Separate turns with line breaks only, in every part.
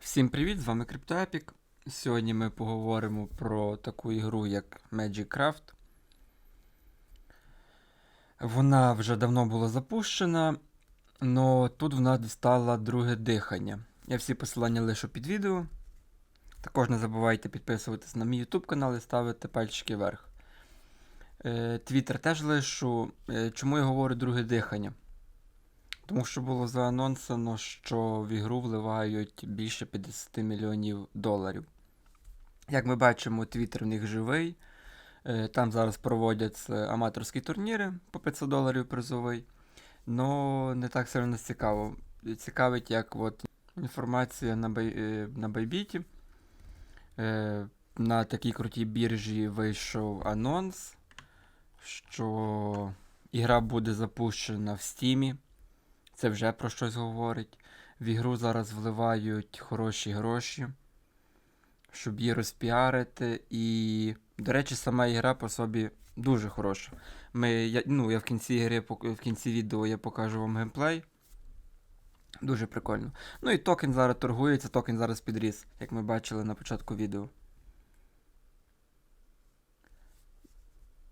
Всім привіт, з вами CryptoEpic. Сьогодні ми поговоримо про таку ігру, як Magic Craft. Вона вже давно була запущена, але тут вона дістала друге дихання. Я всі посилання лишу під відео. Також не забувайте підписуватись на мій YouTube канал і ставити пальчики вверх. Твіттер теж лишу. Е, Чому я говорю друге дихання? Тому що було заанонсено, що в ігру вливають більше 50 мільйонів доларів. Як ми бачимо, твіттер в них живий. Е, Там зараз проводяться аматорські турніри по 500 доларів призовий. Но не так сильно цікаво. Цікавить, як от інформація на, бай... е, на Байбіті. Е, На такій крутій біржі вийшов анонс, що ігра буде запущена в Стімі. Це вже про щось говорить. В ігру зараз вливають хороші гроші, щоб її розпіарити. І, до речі, сама ігра по собі дуже хороша. Ми, я, ну, я в кінці ігри, в кінці відео я покажу вам геймплей. Дуже прикольно. Ну і токен зараз торгується, токен зараз підріс, як ми бачили на початку відео.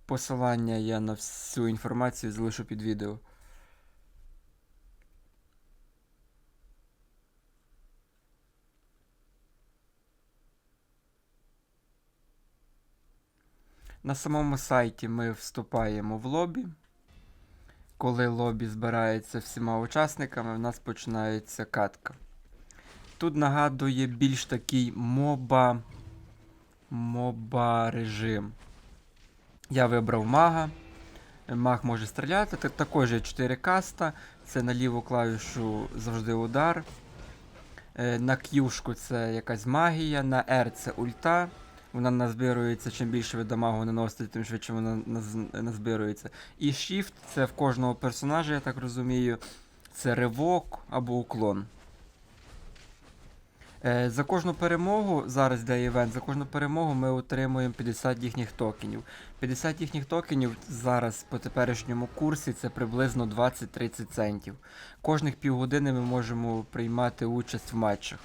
Посилання я на всю інформацію залишу під відео. На самому сайті ми вступаємо в лобі. Коли лобі збирається всіма учасниками, в нас починається катка. Тут нагадує більш такий моба. моба режим. Я вибрав мага. Маг може стріляти. Так- Також є 4 каста. Це на ліву клавішу завжди удар. Е, На Q це якась магія, на R це ульта. Вона назбирується, чим більше ви дамагу наносите, тим швидше вона назбирується. І Shift це в кожного персонажа, я так розумію, це ривок або уклон. Е, за кожну перемогу, зараз йде івент, за кожну перемогу ми отримуємо 50 їхніх токенів. 50 їхніх токенів зараз по теперішньому курсі це приблизно 20-30 центів. Кожних півгодини ми можемо приймати участь в матчах.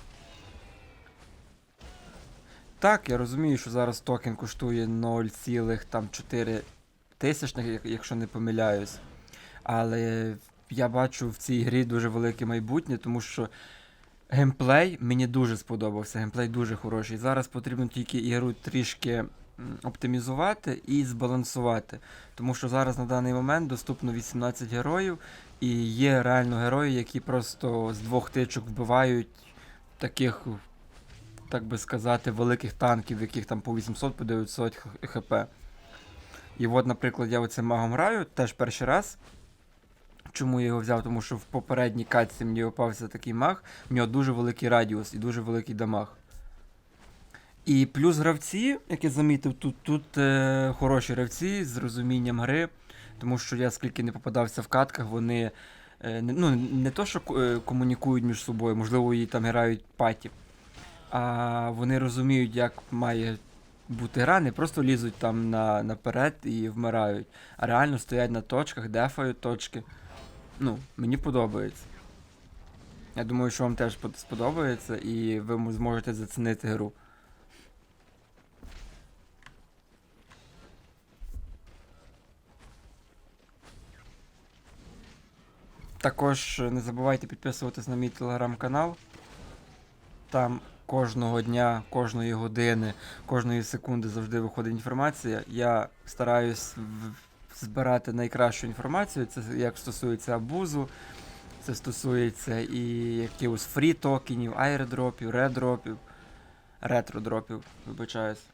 Так, я розумію, що зараз токен коштує 0,4 тисячних, якщо не помиляюсь. Але я бачу в цій грі дуже велике майбутнє, тому що геймплей мені дуже сподобався. Геймплей дуже хороший. Зараз потрібно тільки ігру трішки оптимізувати і збалансувати. Тому що зараз на даний момент доступно 18 героїв, і є реально герої, які просто з двох тичок вбивають таких так би сказати, великих танків, яких там по 800 по 900 хп. І от, наприклад, я оцим магом граю теж перший раз. Чому я його взяв? Тому що в попередній катці мені попався такий маг, в нього дуже великий радіус і дуже великий дамаг. І плюс гравці, як я замітив, тут, тут е, хороші гравці з розумінням гри, тому що я скільки не попадався в катках, вони е, ну, не то, що е, комунікують між собою, можливо, і там грають паті а вони розуміють, як має бути гра, не просто лізуть там на, наперед і вмирають, а реально стоять на точках, дефають точки. Ну, мені подобається. Я думаю, що вам теж сподобається і ви зможете зацінити гру. Також не забувайте підписуватись на мій телеграм-канал. Там кожного дня, кожної години, кожної секунди завжди виходить інформація. Я стараюсь збирати найкращу інформацію. Це як стосується абузу, це стосується і якихось фрі токенів, айрдропів, редропів, ретродропів, вибачаюсь.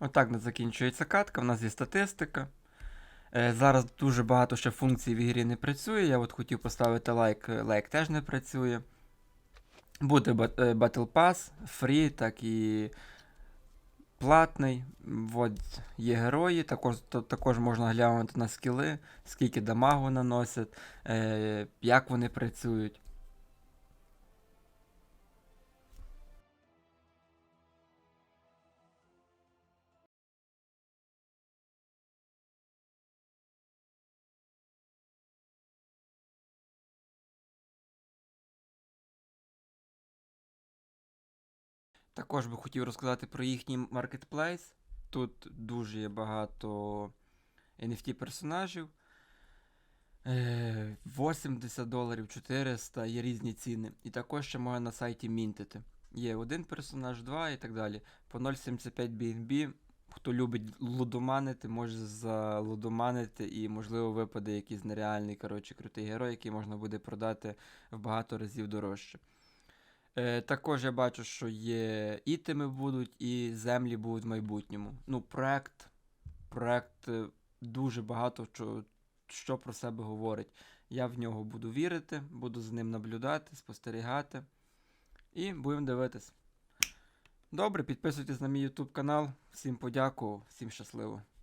Отак не закінчується катка, в нас є статистика. Е, зараз дуже багато ще функцій в ігрі не працює. Я от хотів поставити лайк, е, лайк теж не працює. Буде е, Battle Pass, фрі, так і платний. От є герої, також, то, також можна глянути на скіли, скільки дамагу наносять, е, як вони працюють. Також би хотів розказати про їхній маркетплейс. Тут дуже є багато NFT персонажів. Е, 80 доларів, 400, є різні ціни. І також ще можна на сайті мінтити. Є один персонаж, два і так далі. По 0,75 BNB. Хто любить лудоманити, може залудоманити і, можливо, випаде якийсь нереальний, коротше, крутий герой, який можна буде продати в багато разів дорожче. Е, також я бачу, що є ітеми будуть, і землі будуть в майбутньому. Ну, проект, проект е, дуже багато що, що про себе говорить. Я в нього буду вірити, буду за ним наблюдати, спостерігати. І будемо дивитись. Добре, підписуйтесь на мій YouTube канал. Всім подякував, всім щасливо.